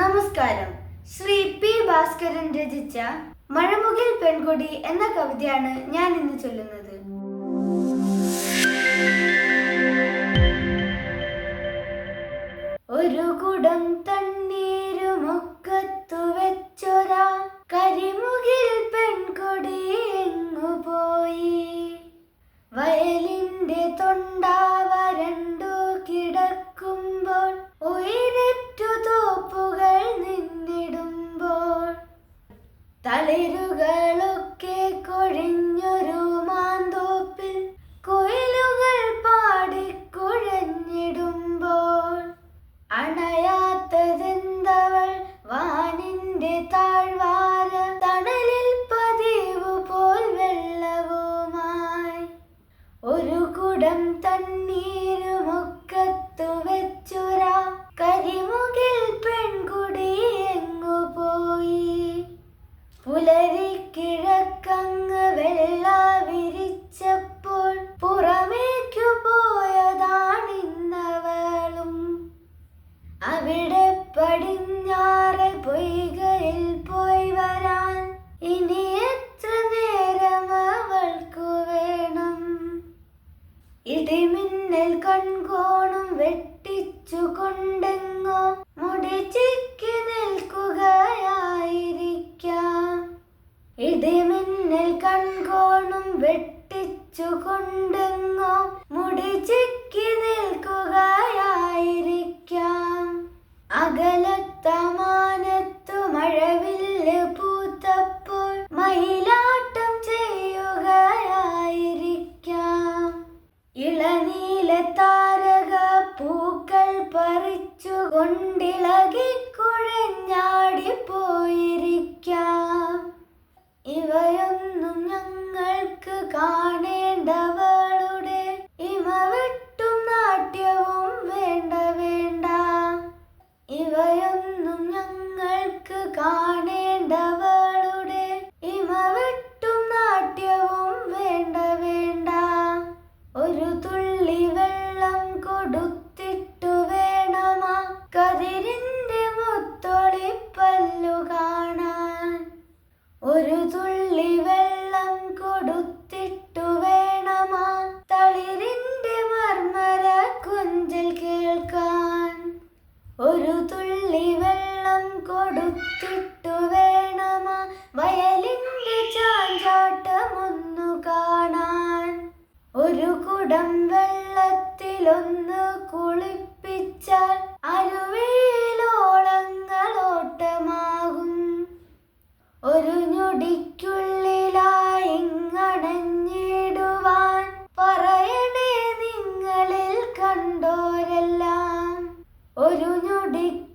നമസ്കാരം. ശ്രീ പി ഭാസ്കരൻ രചിച്ച മഴമുകിൽ പെൺകൊടി എന്ന കവിതയാണ് ഞാൻ ഇന്ന് ചൊല്ലുന്നത്. ഒരു കുടം തണ്ണീരുമൊക്കത്തു പുലരിക്കിഴക്കങ്ങ് വെള്ള വിരിച്ചപ്പോൾ പുറമേക്കു പോയതാണിന്നവളും. അവിടെ പടിഞ്ഞാറ് പൊയ്കയിൽ പോയി വരാൻ ഇനി എത്ര നേരം അവൾക്കു വേണം? ഇടിമിന്നൽ കൺകോണം വെട്ടിച്ചു കൊണ്ടെങ്ങോ മുടി ചിക്കി ഇടിമിന്നൽ കൺകോണും വെട്ടിച്ചു കൊണ്ടെങ്ങോ മുടി ചിക്കി നിൽക്കുകയായിരിക്കാം. അകലത്തമാനത്തു മഴവില്ല് പൂത്തപ്പോൾ മയിലാട്ടം ചെയ്യുകയായിരിക്കാം. ഇളനീല താരക പൂക്കൾ പറിച്ചു കൊണ്ടിളകി ഒരു തുള്ളി വെള്ളം കൊടുത്തിട്ടു വേണമാ. തളിരിന്റെ മർമര കുഞ്ചൽ കേൾക്കാൻ. ഒരു തുള്ളി വെള്ളം കൊടുത്തിട്ടു ഇങ്ങണഞ്ഞിടുവാൻ പറയണേ നിങ്ങളിൽ കണ്ടോരെല്ലാം. ഒരു ഞൊടിക്കുള്ളിലായി